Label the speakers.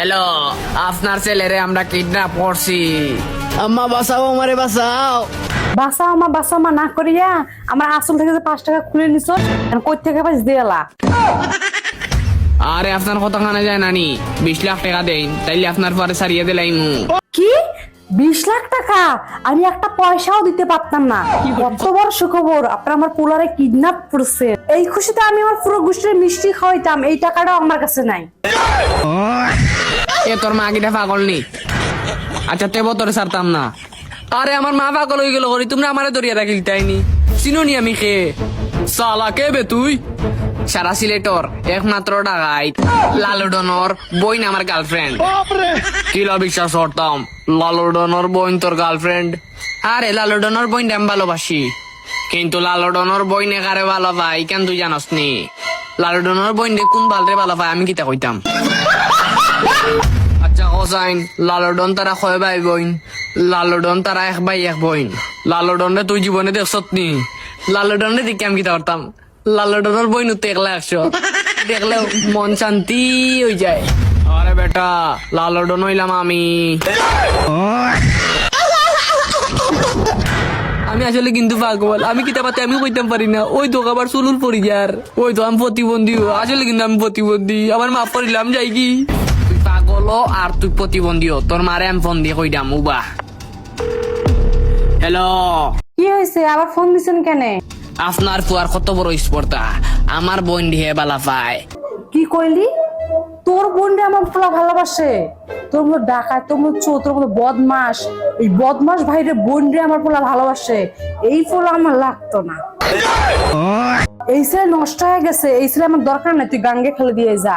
Speaker 1: Hello আপনার ছেলেরে আমরা কিডন্যাপ করছি।
Speaker 2: আম্মা বাঁচাও আমারে বাঁচাও।
Speaker 3: বাসা আমার বাসা আমার না করিয়া আমার আসল থেকে যে পাঁচ টাকা খুলে নিছ কই থেকে পাইস দিয়ালা
Speaker 1: আরে আপনার কথা খানা যায় নানি বিশ লাখ টাকা দেন তাইলে আপনার পরে সারিয়ে দিলাইমু
Speaker 3: কি? বিশ লাখ টাকা? আমি একটা পয়সাও দিতে পারতাম না। কত বড় সুখবর আপনার আমার পোলারে কিডন্যাপ করছে। এই খুশিতে আমি আমার পুরো গোষ্ঠীর মিষ্টি খাওয়াইতাম এই টাকাটাও আমার কাছে নাই।
Speaker 1: এ তোর মা গিটা পাগল নি? আচ্ছা তে তোরে সারতাম না। আরে আমার মা পাগল হয়ে গেল করি তোমরা আমারে দরিয়া রাখিল তাইনি চিনুনি আমি খে সালা কে বে তুই? সারা সিলেটর একমাত্র ডাকাইত লালুডনর বইন আমার গার্লফ্রেন্ড কিলা বিশ্বাস করতাম? লালুডনর বইন তোর গার্লফ্রেন্ড আরে লালুডনর বইন আমি ভালোবাসি। কিন্তু লালুডনর বইনে কারে ভালো পাই কেন তুই জানাস নি? লালুডনর বইন কোন ভালরে ভালো পাই আমি কিতা কইতাম? হোসাইন লালডন তারা খয় ভাই বইন, লালডন তারা এক ভাই এক বইন। লালডন তুই জীবনে দেখছত নি? লালডন দেখে আমি কিতা করতাম? লালডনের বইন তো একলা একশো। দেখলে মন শান্তি হয়ে যায়। আরে বেটা, লালডন হইলাম আমি। আমি আসলে কিন্তু পাগল আমি কিতা পাতে আমি কইতাম পারি না। ওই তো আবার চুলুল পড়ি যার। ওই তো আমি প্রতিবন্ধী আসলে কিন্তু আমি প্রতিবন্ধী। আমার মাফ করিলাম, যাই কি। ও আর তুই প্রতিবন্ধী তোর মারে আমি ফোন দিয়ে কইতাম উবা। হ্যালো
Speaker 3: কি হয়েছে আবার ফোন দিছেন কেন?
Speaker 1: আপনার ফুয়ার কত বড় স্পর্ধা? আমার বোন দিয়ে বালা পায়।
Speaker 3: কি কইলি? তোর বোনরে আমার পোলা ভালোবাসে? তোর মতো ডাকায় তোর মতো চো তোর মতো বদমাস এই বদমাস ভাইরে বোনরে আমার পোলা ভালোবাসে। এই পোলা আমার লাগতো না। এই ছেলে নষ্ট হয়ে গেছে। এই ছেলে আমার দরকার নাই তুই গাঙ্গে খেলে দিয়ে যা।